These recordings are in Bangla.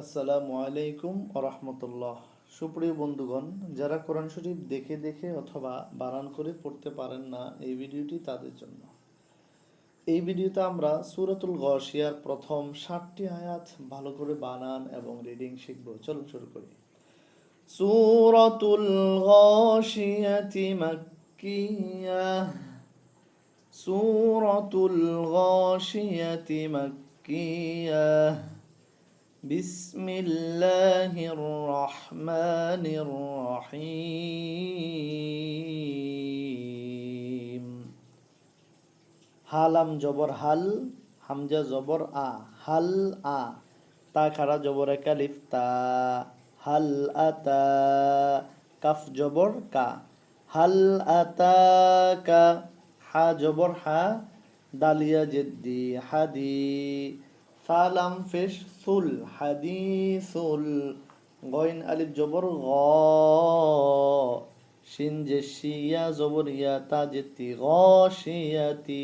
আসসালামু আলাইকুম রহমতুল্লাহ সুপ্রিয় বন্ধুগণ, যারা কোরআন শরীফ দেখে দেখে অথবা বানান করে পড়তে পারেন না, এই ভিডিওটি তাদের জন্য। এই ভিডিওতে আমরা সুরাতুল গশিয়ার প্রথম ষাটটি আয়াত ভালো করে বানান এবং রিডিং শিখব। চলুন শুরু করি। সুরাতুল সুরাতুল মাক্কিয়া। بسم الله الرحمن الرحيم হালাম জবর হাল হামজা জবর আ হাল আ তা খারা জবর কালিফ তা হাল আতা কাফ জবর কা হাল আতা কা হা জবর হা দালিয়া জেদ্দি হাদি সালাম ফেস সুল হাদিসুল গইন আলিফ জবর গ। শিন যে শিয়া জবর ইয়া, তা জেতি গ শিয়াতি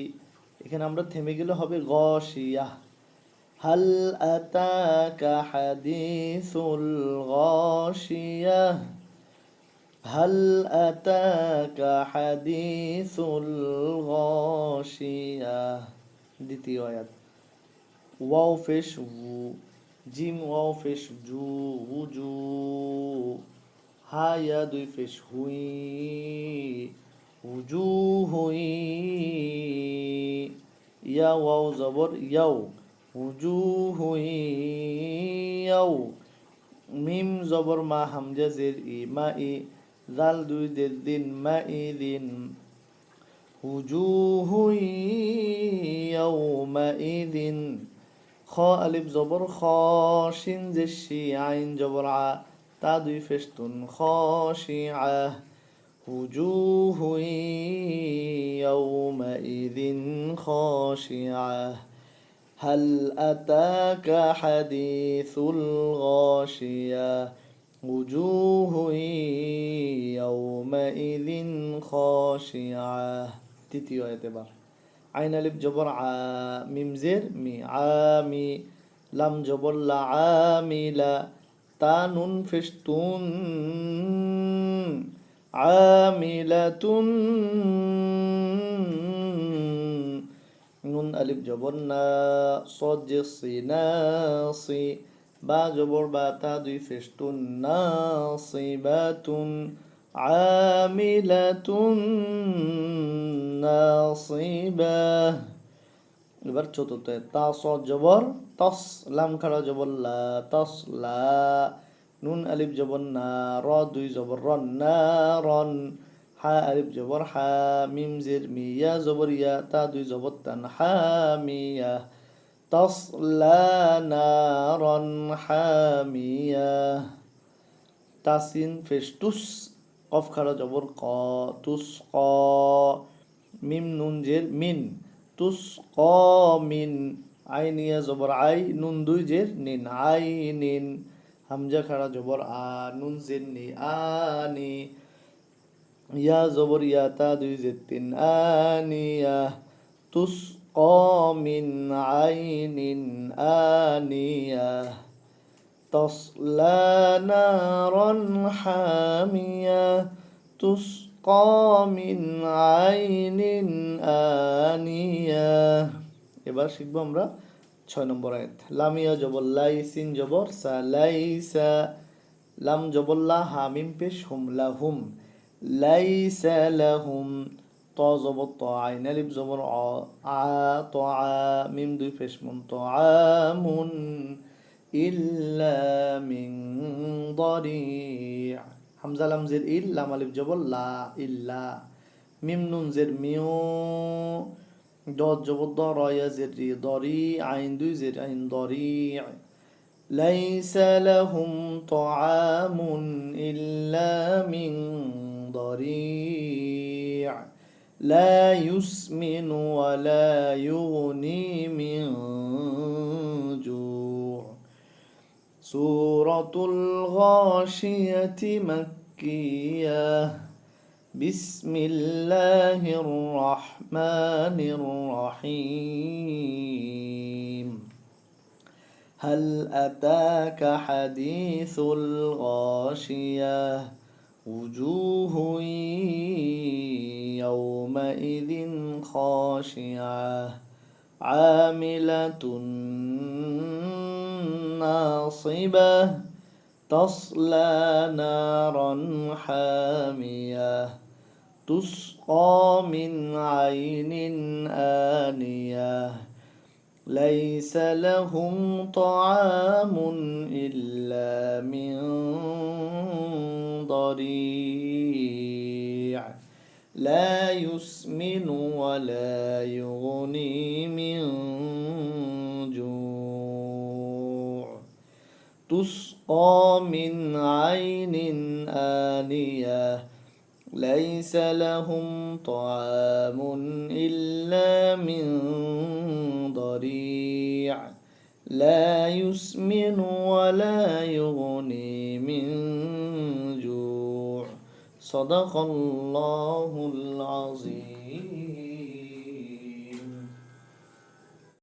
এখানে আমরা থেমে গেলে হবে গ শিয়া। হাল আতাকা হাদিসুল শিয়া। হাল আতাকা হাদিসুল শিয়া। দ্বিতীয় আয়াত। ওয়াও ফেশ উ জিম ওয়াও ফেশ জু উজু হা ইয়া দুই ফেশ হুই উজু হুই ইয়া ওয়াও জবর ইয়াও উজু হুই ইয়াও মিম জবর মা হামজা জের ই মা ই জাল দুই দের দিন মা ই দিন وجوه يومئذ খ আলিফ জবর খ শিন যে শি আইন জবর আ তা দুই ফেস্তুন খ শি আ وجوه يومئذ خاشعة هل أتاك حديث الغاشية وجوه يومئذ خاشعة তৃতীয় এতেবার আইন আলিফ জবর আ, মিম জের মি আমি লাম জবর লা আমিলা তা, নুন ফেস্তুন আমিলাতুন নুন, আলিফ জবর না, সদ যে সি, না, সি, বা জবর, বা, তা, দুই ফেস্তুন না, সি, বা, তুন আমিলাতুন নাসিবা এবার চতুর্থ তা স জবর তস লাম খাড়া জবর লা তস লা নুন আলিফ জবর না র দুই জবর রন না রন হা আলিফ জবর হা মিম জের মিয়া জবর ইয়া তা দুই জবর তান হা মিয়া تصلى نارا حامية তাসিন ফেস্টুস কফ খাড়া জবর ক, তুস ক, মিম নুন জের মিন, তুস ক মিন আইনিয়া জবর আই, নুন দুই জের নিন, আই নিন, হামজা খাড়া জবর আ, নুন জের নি আনি ইয়া জবর ইয়া তা দুই জের তিন আনিয়া তুস ক মিন আইনিন আনিয়া تصلى نارا حامية تسقى من عين آنية এবার শিখবো আমরা ছয় নম্বর আয়াত লামিয়া জবর লাইসিন জবর সা লাইসা লাম জবর লা হামিম পেশ হুম লাহুম লাইসা লাহুম ত জবর ত আইন আলিফ জবর অ আ ত আ মিম দুই পেশ মুন ত আমুন إلا من ضريع حمزة لام زر إل لام ألف جبل لا إلا ميم نون زر ميو ضاد جبل ضر يا زر ضري عين دو زر عين ضريع ليس لهم طعام إلا من ضريع لا يسمن ولا يغني من جوع سورة الغاشية مكية. بسم الله الرحمن الرحيم. هل أتاك حديث الغاشية؟ وجوه يومئذ خاشعة. عاملة ناصبة تصلى نارا حامية تسقى من عين آنية. ليس لهم طعام إلا من ضريع. لا يسمن ولا يغني من تسقى من عين آنية ليس لهم طعام إلا من ضريع. لا يسمن ولا يغني من جوع. صدق الله العظيم.